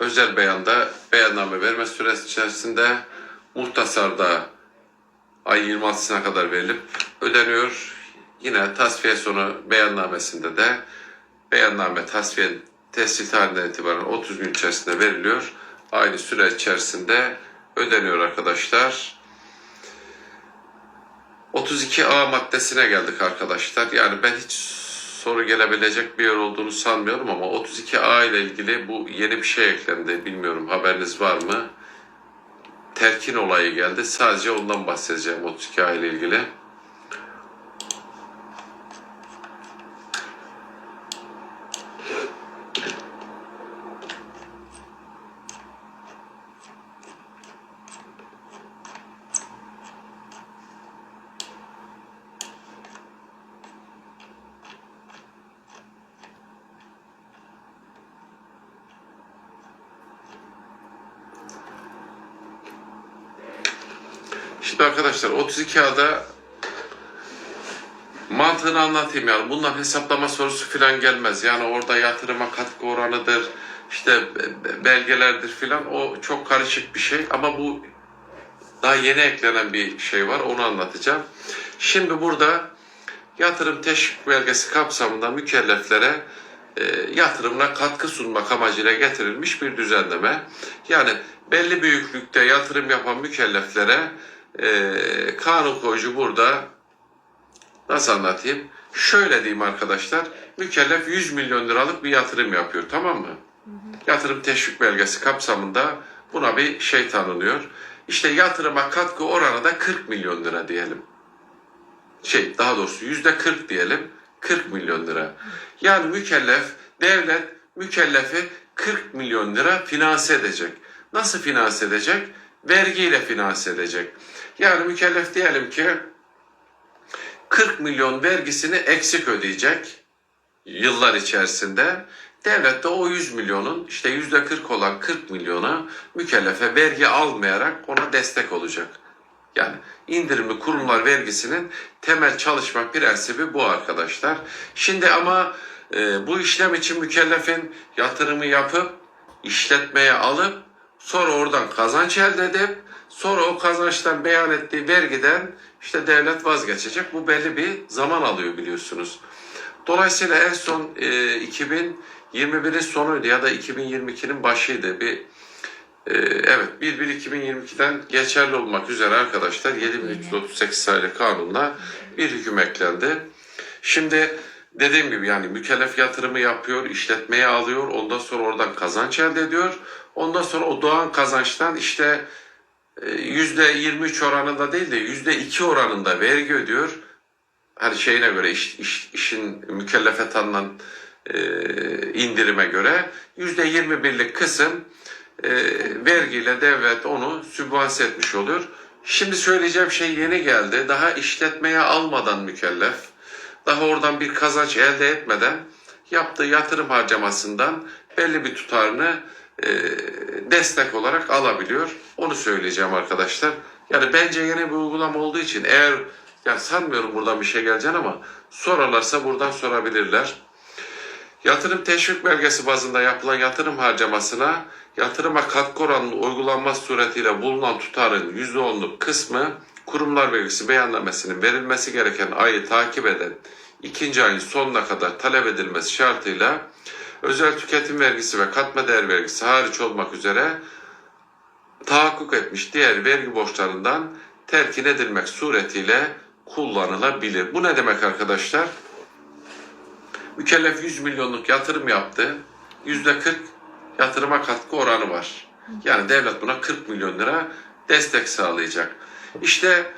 özel beyanda beyanname verme süresi içerisinde muhtasarda ay 26'sına kadar verilip ödeniyor. Yine tasfiye sonu beyannamesinde de beyanname tasfiye tescil tarihinden itibaren 30 gün içerisinde veriliyor. Aynı süre içerisinde ödeniyor arkadaşlar. 32A maddesine geldik arkadaşlar. Yani ben hiç soru gelebilecek bir yer olduğunu sanmıyorum ama 32A ile ilgili bu yeni bir şey eklendi. Bilmiyorum haberiniz var mı? Terkin olayı geldi. Sadece ondan bahsedeceğim 32A ile ilgili. Şimdi arkadaşlar 32A'da mantığını anlatayım yani. Bundan hesaplama sorusu falan gelmez. Yani orada yatırıma katkı oranıdır, işte be- be- belgelerdir falan. O çok karışık bir şey ama bu daha yeni eklenen bir şey var. Onu anlatacağım. Şimdi burada yatırım teşvik belgesi kapsamında mükelleflere e, yatırımına katkı sunmak amacıyla getirilmiş bir düzenleme. Yani belli büyüklükte yatırım yapan mükelleflere e, kanun koyucu burada nasıl anlatayım? Şöyle diyeyim arkadaşlar. Mükellef 100 milyon liralık bir yatırım yapıyor tamam mı? Yatırım teşvik belgesi kapsamında buna bir şey tanınıyor. İşte yatırıma katkı oranı da 40 milyon lira diyelim şey daha doğrusu yüzde 40 diyelim 40 milyon lira. Yani mükellef devlet mükellefi 40 milyon lira finanse edecek. Nasıl finanse edecek? Vergiyle finanse edecek. Yani mükellef diyelim ki 40 milyon vergisini eksik ödeyecek yıllar içerisinde. Devlet de o 100 milyonun işte yüzde 40 olan 40 milyona mükellefe vergi almayarak ona destek olacak. Yani indirimli kurumlar vergisinin temel çalışma prensibi bu arkadaşlar. Şimdi ama e, bu işlem için mükellefin yatırımı yapıp işletmeye alıp sonra oradan kazanç elde edip sonra o kazançtan beyan ettiği vergiden işte devlet vazgeçecek. Bu belli bir zaman alıyor biliyorsunuz. Dolayısıyla en son e, 2021'in sonuydu ya da 2022'nin başıydı. Bir ee, evet 1-1-2022'den geçerli olmak üzere arkadaşlar 7338 sayılı kanunla bir hüküm eklendi. Şimdi dediğim gibi yani mükellef yatırımı yapıyor, işletmeye alıyor, ondan sonra oradan kazanç elde ediyor. Ondan sonra o doğan kazançtan işte e, yüzde 23 oranında değil de yüzde 2 oranında vergi ödüyor. Hani şeyine göre iş, iş- işin mükellefet alınan e, indirime göre yüzde 21'lik kısım e, vergiyle devlet onu sübvanse etmiş oluyor. Şimdi söyleyeceğim şey yeni geldi. Daha işletmeye almadan mükellef, daha oradan bir kazanç elde etmeden yaptığı yatırım harcamasından belli bir tutarını e, destek olarak alabiliyor. Onu söyleyeceğim arkadaşlar. Yani bence yeni bir uygulama olduğu için eğer yani sanmıyorum buradan bir şey geleceğini ama sorarlarsa buradan sorabilirler. Yatırım teşvik belgesi bazında yapılan yatırım harcamasına yatırıma katkı oranının uygulanması suretiyle bulunan tutarın %10'luk kısmı kurumlar vergisi beyannamesinin verilmesi gereken ayı takip eden ikinci ayın sonuna kadar talep edilmesi şartıyla özel tüketim vergisi ve katma değer vergisi hariç olmak üzere tahakkuk etmiş diğer vergi borçlarından terkin edilmek suretiyle kullanılabilir. Bu ne demek arkadaşlar? Mükellef 100 milyonluk yatırım yaptı. Yüzde 40 yatırıma katkı oranı var. Yani devlet buna 40 milyon lira destek sağlayacak. İşte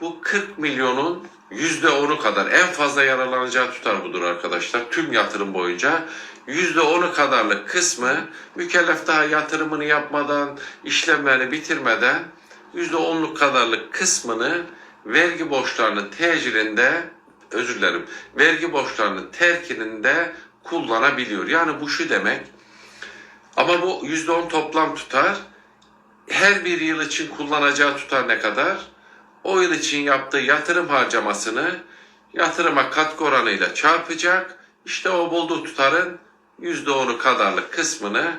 bu 40 milyonun yüzde 10'u kadar en fazla yararlanacağı tutar budur arkadaşlar. Tüm yatırım boyunca yüzde 10'u kadarlık kısmı mükellef daha yatırımını yapmadan, işlemlerini bitirmeden yüzde 10'luk kadarlık kısmını vergi borçlarının tecilinde özür dilerim vergi borçlarının terkininde kullanabiliyor. Yani bu şu demek ama bu yüzde on toplam tutar. Her bir yıl için kullanacağı tutar ne kadar? O yıl için yaptığı yatırım harcamasını yatırıma katkı oranıyla çarpacak. İşte o bulduğu tutarın yüzde onu kadarlık kısmını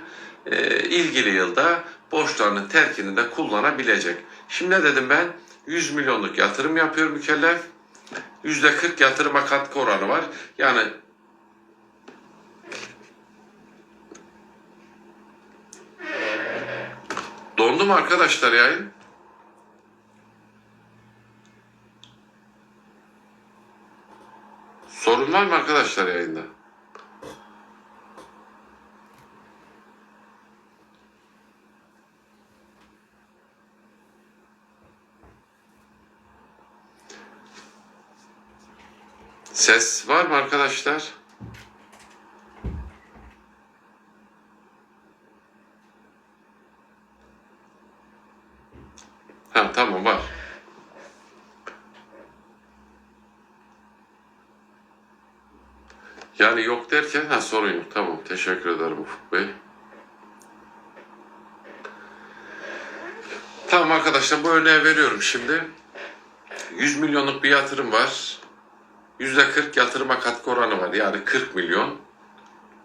e, ilgili yılda borçlarının terkini de kullanabilecek. Şimdi ne dedim ben? 100 milyonluk yatırım yapıyor mükellef. %40 yatırıma katkı oranı var. Yani Dondu mu arkadaşlar yayın? Sorun var mı arkadaşlar yayında? Ses var mı arkadaşlar? Ha tamam var. Yani yok derken ha sorun yok. Tamam teşekkür ederim Ufuk Bey. Tamam arkadaşlar bu örneği veriyorum şimdi. 100 milyonluk bir yatırım var. %40 yatırıma katkı oranı var. Yani 40 milyon.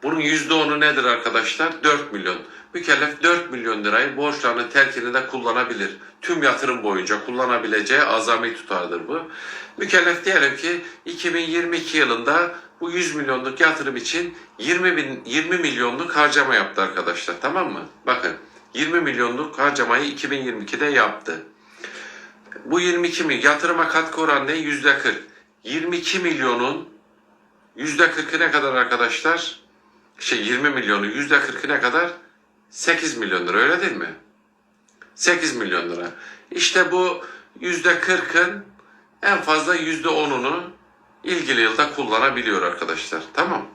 Bunun %10'u nedir arkadaşlar? 4 milyon. Mükellef 4 milyon lirayı borçlarının terkini de kullanabilir. Tüm yatırım boyunca kullanabileceği azami tutardır bu. Mükellef diyelim ki 2022 yılında bu 100 milyonluk yatırım için 20, bin, 20 milyonluk harcama yaptı arkadaşlar. Tamam mı? Bakın 20 milyonluk harcamayı 2022'de yaptı. Bu 22 milyon yatırıma katkı oranı ne? Yüzde 40. 22 milyonun yüzde 40'ı ne kadar arkadaşlar? Şey 20 milyonu yüzde 40'ı ne kadar? 8 milyon lira öyle değil mi? 8 milyon lira. İşte bu yüzde 40'ın en fazla yüzde 10'unu ilgili yılda kullanabiliyor arkadaşlar. Tamam.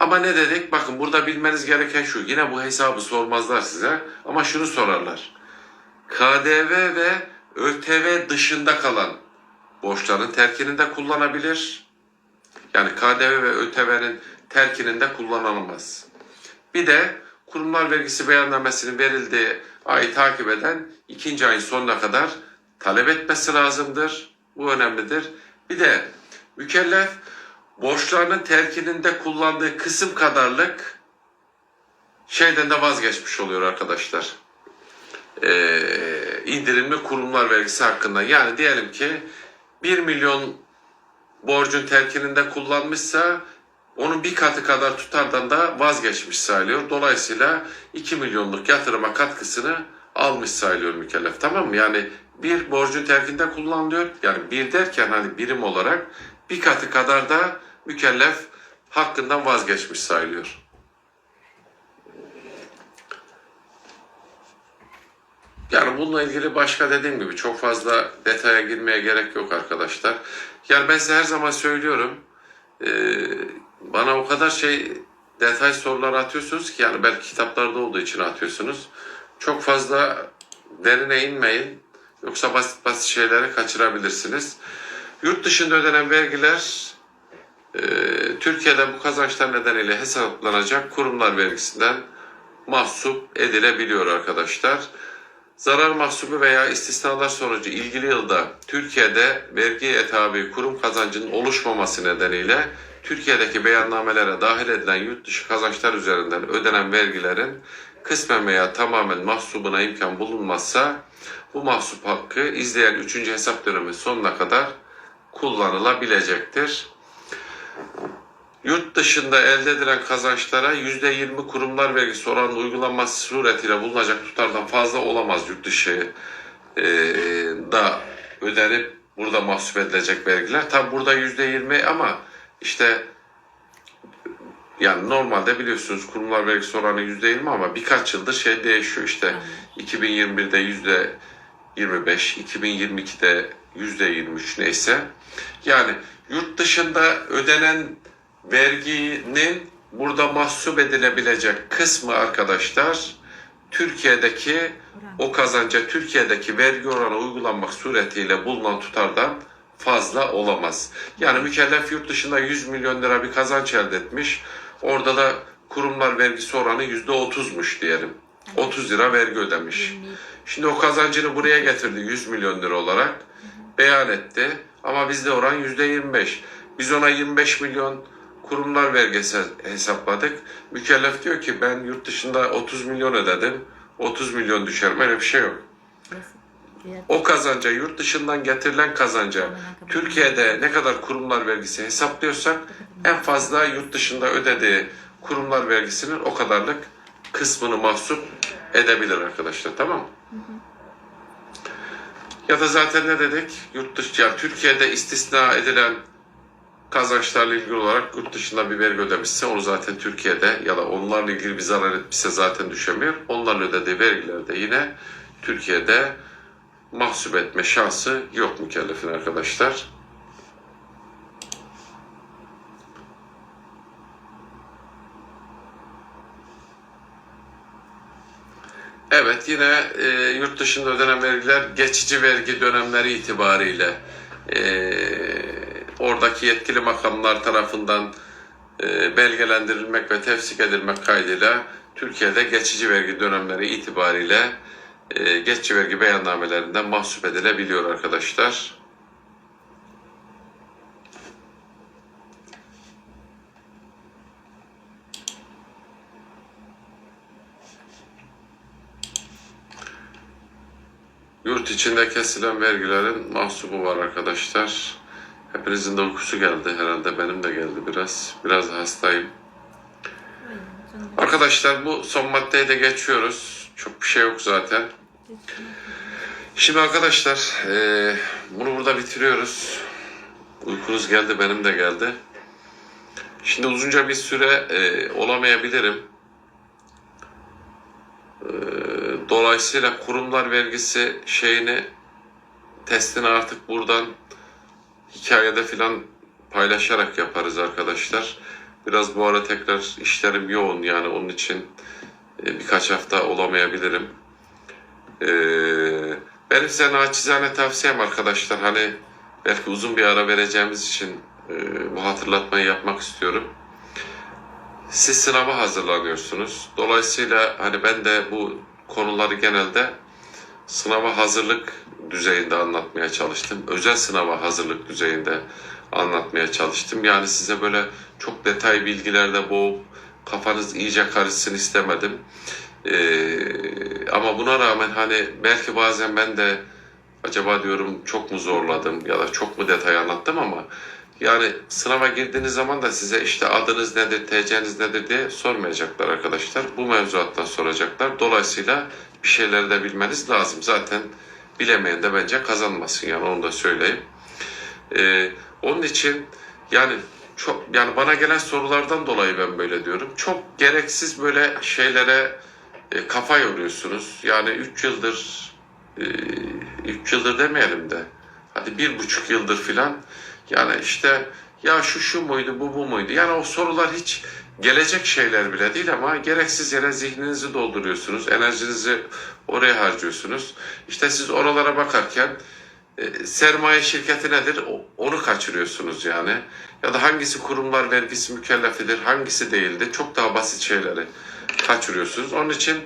Ama ne dedik? Bakın burada bilmeniz gereken şu. Yine bu hesabı sormazlar size. Ama şunu sorarlar. KDV ve ÖTV dışında kalan borçların terkini de kullanabilir. Yani KDV ve ÖTV'nin terkinin de kullanılamaz. Bir de kurumlar vergisi beyannamesinin verildiği ayı takip eden ikinci ayın sonuna kadar talep etmesi lazımdır. Bu önemlidir. Bir de mükellef borçlarının terkininde kullandığı kısım kadarlık şeyden de vazgeçmiş oluyor arkadaşlar. Ee, indirimli kurumlar vergisi hakkında. Yani diyelim ki 1 milyon borcun terkininde kullanmışsa onun bir katı kadar tutardan da vazgeçmiş sayılıyor. Dolayısıyla 2 milyonluk yatırıma katkısını almış sayılıyor mükellef. Tamam mı? Yani bir borcun terkinde kullanılıyor. Yani bir derken hani birim olarak bir katı kadar da mükellef hakkından vazgeçmiş sayılıyor. Yani bununla ilgili başka dediğim gibi çok fazla detaya girmeye gerek yok arkadaşlar. Yani ben size her zaman söylüyorum. Ee, bana o kadar şey detay sorular atıyorsunuz ki yani belki kitaplarda olduğu için atıyorsunuz. Çok fazla derine inmeyin. Yoksa basit basit şeyleri kaçırabilirsiniz. Yurt dışında ödenen vergiler e, Türkiye'de bu kazançlar nedeniyle hesaplanacak kurumlar vergisinden mahsup edilebiliyor arkadaşlar. Zarar mahsubu veya istisnalar sonucu ilgili yılda Türkiye'de vergiye tabi kurum kazancının oluşmaması nedeniyle Türkiye'deki beyannamelere dahil edilen yurt dışı kazançlar üzerinden ödenen vergilerin kısmen veya tamamen mahsubuna imkan bulunmazsa bu mahsup hakkı izleyen 3. hesap dönemi sonuna kadar kullanılabilecektir. Yurt dışında elde edilen kazançlara %20 kurumlar vergisi oranı uygulanması suretiyle bulunacak tutardan fazla olamaz yurt dışı e, da ödenip burada mahsup edilecek vergiler. Tabi burada %20 ama işte yani normalde biliyorsunuz kurumlar vergisi oranı %20 ama birkaç yıldır şey değişiyor işte. 2021'de yüzde 25, 2022'de yüzde 23 neyse. Yani yurt dışında ödenen verginin burada mahsup edilebilecek kısmı arkadaşlar Türkiye'deki o kazanca Türkiye'deki vergi oranı uygulanmak suretiyle bulunan tutardan fazla olamaz. Yani mükellef yurt dışında 100 milyon lira bir kazanç elde etmiş. Orada da kurumlar vergisi oranı yüzde otuzmuş diyelim. 30 lira vergi ödemiş. Şimdi o kazancını buraya getirdi 100 milyon lira olarak. Beyan etti. Ama bizde oran yüzde 25. Biz ona 25 milyon kurumlar vergisi hesapladık. Mükellef diyor ki ben yurt dışında 30 milyon ödedim. 30 milyon düşer. Öyle bir şey yok. O kazanca, yurt dışından getirilen kazanca Türkiye'de ne kadar kurumlar vergisi hesaplıyorsak en fazla yurt dışında ödediği kurumlar vergisinin o kadarlık kısmını mahsup edebilir arkadaşlar tamam mı? Ya da zaten ne dedik? Yurt dışı, yani Türkiye'de istisna edilen kazançlarla ilgili olarak yurt dışında bir vergi ödemişse onu zaten Türkiye'de ya da onlarla ilgili bir zarar etmişse zaten düşemiyor. Onların ödediği vergiler de yine Türkiye'de mahsup etme şansı yok mükellefin arkadaşlar. Evet yine e, yurt dışında ödenen vergiler geçici vergi dönemleri itibariyle e, oradaki yetkili makamlar tarafından e, belgelendirilmek ve tefsik edilmek kaydıyla Türkiye'de geçici vergi dönemleri itibariyle e, geçici vergi beyannamelerinden mahsup edilebiliyor arkadaşlar. Yurt içinde kesilen vergilerin mahsubu var arkadaşlar. Hepinizin de uykusu geldi herhalde. Benim de geldi biraz. Biraz hastayım. Arkadaşlar bu son maddeye de geçiyoruz. Çok bir şey yok zaten. Şimdi arkadaşlar eee, bunu burada bitiriyoruz. Uykunuz geldi benim de geldi. Şimdi uzunca bir süre eee, olamayabilirim. Eee, dolayısıyla kurumlar vergisi şeyini testini artık buradan hikayede filan paylaşarak yaparız arkadaşlar. Biraz bu ara tekrar işlerim yoğun yani onun için e, birkaç hafta olamayabilirim. Ee, benim size naçizane tavsiyem arkadaşlar hani belki uzun bir ara vereceğimiz için e, bu hatırlatmayı yapmak istiyorum. Siz sınava hazırlanıyorsunuz. Dolayısıyla hani ben de bu konuları genelde sınava hazırlık düzeyinde anlatmaya çalıştım. Özel sınava hazırlık düzeyinde anlatmaya çalıştım. Yani size böyle çok detay bilgilerle boğup kafanız iyice karışsın istemedim. Ee, ama buna rağmen hani belki bazen ben de acaba diyorum çok mu zorladım ya da çok mu detay anlattım ama yani sınava girdiğiniz zaman da size işte adınız nedir, TC'niz nedir diye sormayacaklar arkadaşlar. Bu mevzuattan soracaklar. Dolayısıyla bir şeyleri de bilmeniz lazım. Zaten bilemeyen de bence kazanmasın yani onu da söyleyeyim. Ee, onun için yani çok yani bana gelen sorulardan dolayı ben böyle diyorum. Çok gereksiz böyle şeylere e, kafa yoruyorsunuz. Yani 3 yıldır 3 yıldır demeyelim de hadi bir buçuk yıldır filan. Yani işte ya şu şu muydu bu bu muydu? Yani o sorular hiç gelecek şeyler bile değil ama gereksiz yere zihninizi dolduruyorsunuz enerjinizi oraya harcıyorsunuz. İşte siz oralara bakarken e, sermaye şirketi nedir? Onu kaçırıyorsunuz yani. Ya da hangisi kurumlar vergisi mükellefidir hangisi değildir? Çok daha basit şeyleri kaçırıyorsunuz. Onun için